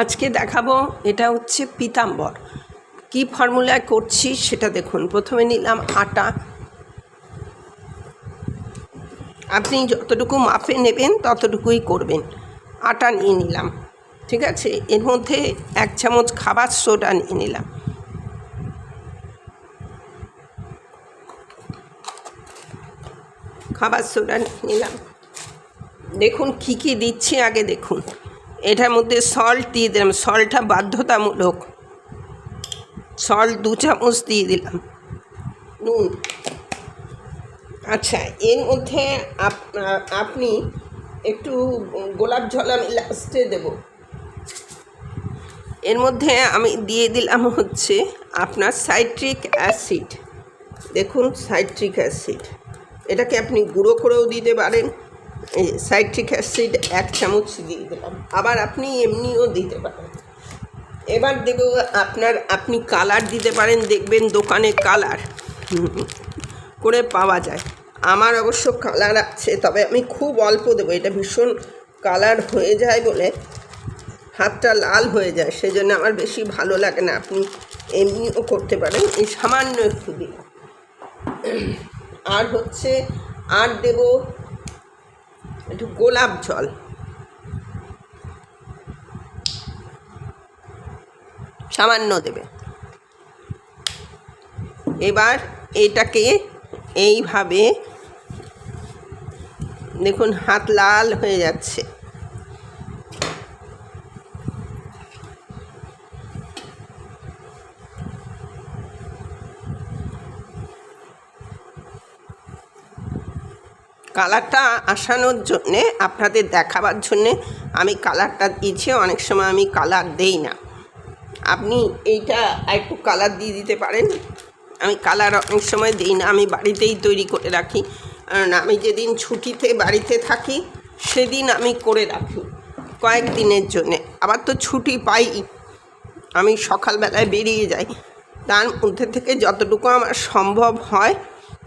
আজকে দেখাবো, এটা হচ্ছে পিতাম্বর। কি ফর্মুলায় করছি সেটা দেখুন। প্রথমে নিলাম আটা। আপনি যতটুকু মাপে নেবেন, ততটুকুই করবেন। আটা নিয়ে নিলাম, ঠিক আছে? এর মধ্যে এক চামচ খাবার সোডা নিয়ে নিলাম। খাবার সোডা নিলাম। দেখুন কী কী দিচ্ছি আগে দেখুন। এটার মধ্যে সল্ট দিয়ে দিলাম। সল্টটা বাধ্যতামূলক। সল্ট দু চামচ দিয়ে দিলাম। নুন। আচ্ছা এর মধ্যে আপনি একটু গোলাপ জল আমি লাস্টে দেবো। এর মধ্যে আমি দিয়ে দিলাম হচ্ছে আপনার সাইট্রিক অ্যাসিড দেখুন সাইট্রিক অ্যাসিড এটাকে আপনি গুঁড়ো করেও দিতে পারেন। সাইট্রিক অ্যাসিড এক চামচ দিয়ে দিলাম। আবার আপনি এমনিও দিতে পারেন। এবার দেব আপনার, আপনি কালার দিতে পারেন, দেখবেন দোকানে কালার করে পাওয়া যায়। আমার অবশ্য কালার আছে, তবে আমি খুব অল্প দেবো। এটা ভীষণ কালার হয়ে যায় বলে হাতটা লাল হয়ে যায় সেই জন্য আমার বেশি ভালো লাগে না। আপনি এমনিও করতে পারেন, এই সামান্য একটু দিলাম। আর হচ্ছে, আর দেব একটু গোলাপ জল। সামান্য দেবে। এবার এটাকে এইভাবে দেখুন হাত লাল হয়ে যাচ্ছে। কালারটা আসানোর জন্যে, আপনাদের দেখাবার জন্যে আমি কালারটা দিয়েছি, অনেক সময় আমি কালার দেই না। আপনি এইটা একটু কালার দিয়ে দিতে পারেন। আমি কালার অনেক সময় দিই না, আমি বাড়িতেই তৈরি করে রাখি। কারণ আমি যেদিন ছুটিতে বাড়িতে থাকি, সেদিন আমি করে রাখি, কয়েক দিনের জন্যে। আবার তো ছুটি পাই, আমি সকালবেলায় বেরিয়ে যাই। তার মধ্যে থেকে যতটুকু আমার সম্ভব হয়,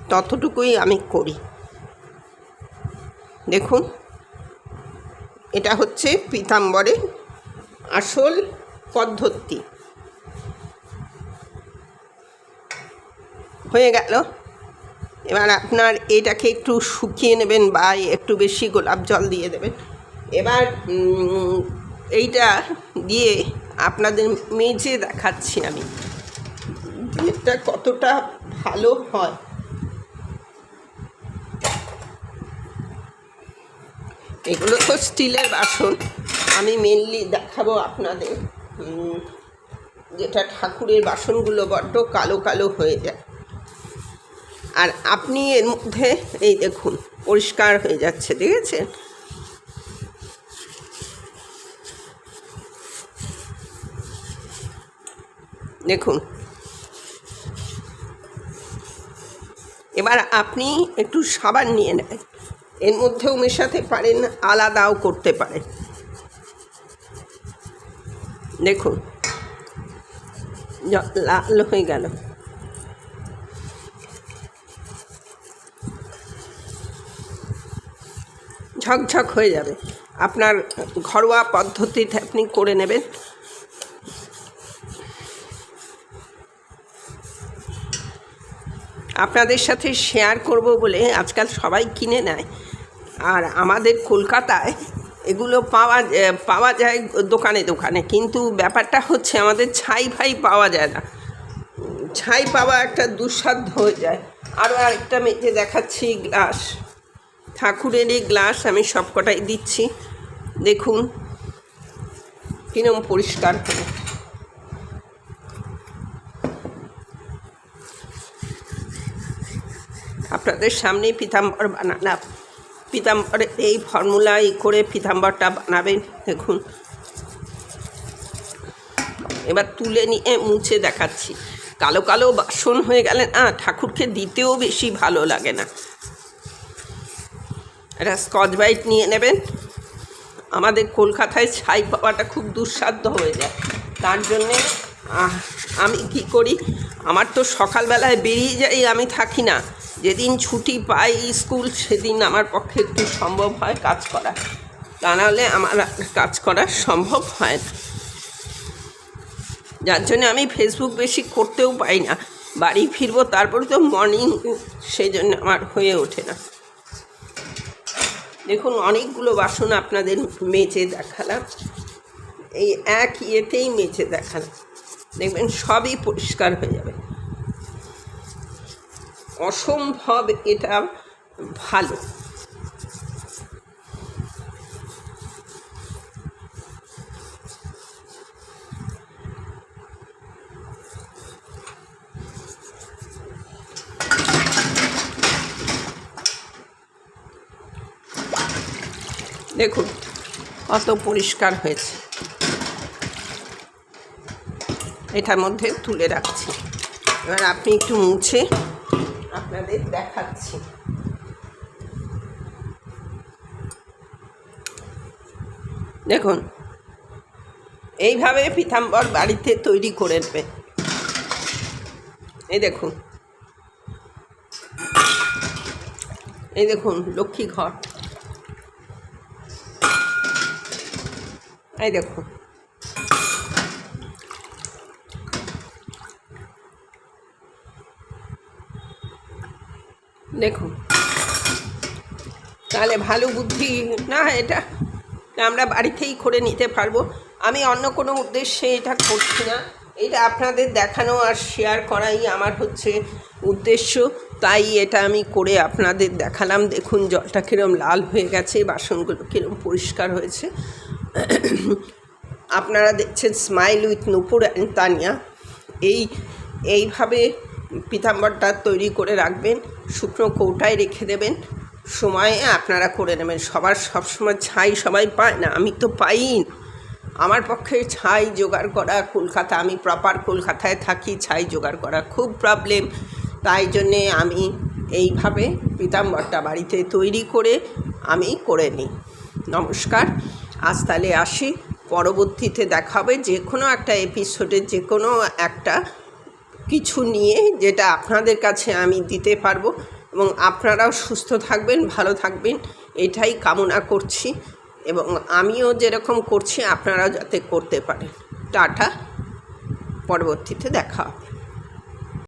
ততটুকুই আমি করি। দেখুন, এটা হচ্ছে পীতাম্বরের আসল পদ্ধতি। হয়ে গেল। এবার আপনার এটাকে একটু শুকিয়ে নেবেন বা একটু বেশি গোলাপ জল দিয়ে দেবেন। এবার এইটা দিয়ে আপনাদের মেজে দেখাচ্ছি আমি। এটা কতটা ভালো হয়। এগুলো তো স্টিলের বাসন। আমি মেনলি দেখাবো আপনাদের যেটা ঠাকুরের বাসনগুলো বড্ড কালো কালো হয়ে যায়। আর আপনি এর মধ্যে, এই দেখুন, পরিষ্কার হয়ে যাচ্ছে, দেখেছেন? দেখুন। এবার আপনি একটু সাবান নিয়ে নেবেন। এর মধ্যেও মেশাতে পারেন, আলাদাও করতে পারেন। দেখুন লাল হয়ে গেল। ঝকঝক হয়ে যাবে। আপনার ঘরোয়া পদ্ধতিতে আপনি করে নেবেন। আপনাদের সাথে শেয়ার করব বলে আজকাল সবাই কিনে নেয়। আর আমাদের কলকাতায় এগুলো পাওয়া পাওয়া যায় দোকানে দোকানে। কিন্তু ব্যাপারটা হচ্ছে আমাদের ছাই ফাই পাওয়া যায় না। ছাই পাওয়া একটা দুঃসাধ্য হয়ে যায়। আরও আরেকটা মেজে দেখাচ্ছি, গ্লাস। ঠাকুরের এই গ্লাস আমি সবকটাই দিচ্ছি। দেখুন, কিরম পরিষ্কার হলো আপনাদের সামনেই পিতাম্বর বানালাম। পিতাম্বরের এই ফর্মুলাই করে পিতাম্বরটা বানাবেন। দেখুন। এবার তুলে নিয়ে মুছে দেখাচ্ছি। কালো কালো বাসন হয়ে গেলে না ঠাকুরকে দিতেও বেশি ভালো লাগে না। একটা স্কচ ব্রাইট নিয়ে নেবেন। আমাদের কলকাতায় ছাই পাওয়াটা খুব দুঃসাধ্য হয়ে যায়। তার জন্যে আমি কি করি? আমার তো সকালবেলায় বেরিয়ে যাই, আমি থাকি না। যেদিন ছুটি পাই স্কুল, সেদিন আমার পক্ষে একটু সম্ভব হয় কাজ করা। তা নাহলে আমার কাজ করা সম্ভব হয় না। যার জন্য আমি ফেসবুক বেশি করতেও পাই না। বাড়ি ফিরবো, তারপরে তো মর্নিং সেই জন্য আমার হয়ে ওঠে না। দেখুন, অনেকগুলো বাসন আপনাদের মেজে দেখালাম। এই এক ইয়েতেই মেজে দেখালাম। দেখবেন সবই পরিষ্কার হয়ে যাবে। অসম্ভব এটা ভালো। দেখুন, কত পরিষ্কার হয়েছে। এটার মধ্যে তুলে রাখছি। এবার আপনি একটু মুছে আপনাদের দেখাচ্ছি। দেখুন, এইভাবে পিতাম্বর বাড়িতে তৈরি করে নেবে। এই দেখুন এই দেখুন, লক্ষ্মী ঘর। এই দেখুন। দেখুন। তাহলে ভালো বুদ্ধি। না, এটা আমরা বাড়িতেই করে নিতে পারব। আমি অন্য কোনো উদ্দেশ্যে এটা করছি না। এটা আপনাদের দেখানো আর শেয়ার করাই আমার হচ্ছে উদ্দেশ্য। তাই এটা আমি করে আপনাদের দেখালাম। দেখুন, জলটা কীরম লাল হয়ে গেছে, বাসনগুলো কীরম পরিষ্কার হয়েছে। আপনারা দেখছেন smile with Nupur and Tania এই, এইভাবে পিতাম্বরটা তৈরি করে রাখবেন, শুকনো কৌটায় রেখে দেবেন। সময়ে আপনারা করে নেবেন। সবার সবসময় ছাই সবাই পায় না, আমি তো পাই আমার পক্ষে ছাই জোগাড় করা কলকাতা, আমি প্রপার কলকাতায় থাকি, ছাই জোগাড় করা খুব প্রবলেম তাই জন্যে আমি এইভাবে পিতাম্বরটা বাড়িতে তৈরি করে আমি করে নিই। নমস্কার, আজ তাহলে আসি। পরবর্তীতে দেখাবে যে কোনো একটা এপিসোডে যে কোনো একটা কিছু নিয়ে যেটা আপনাদের কাছে আমি দিতে পারব এবং আপনারাও সুস্থ থাকবেন, ভালো থাকবেন, এটাই কামনা করছি এবং আমিও যেরকম করছি, আপনারাও যাতে করতে পারেন। টাটা, পরবর্তীতে দেখা হবে।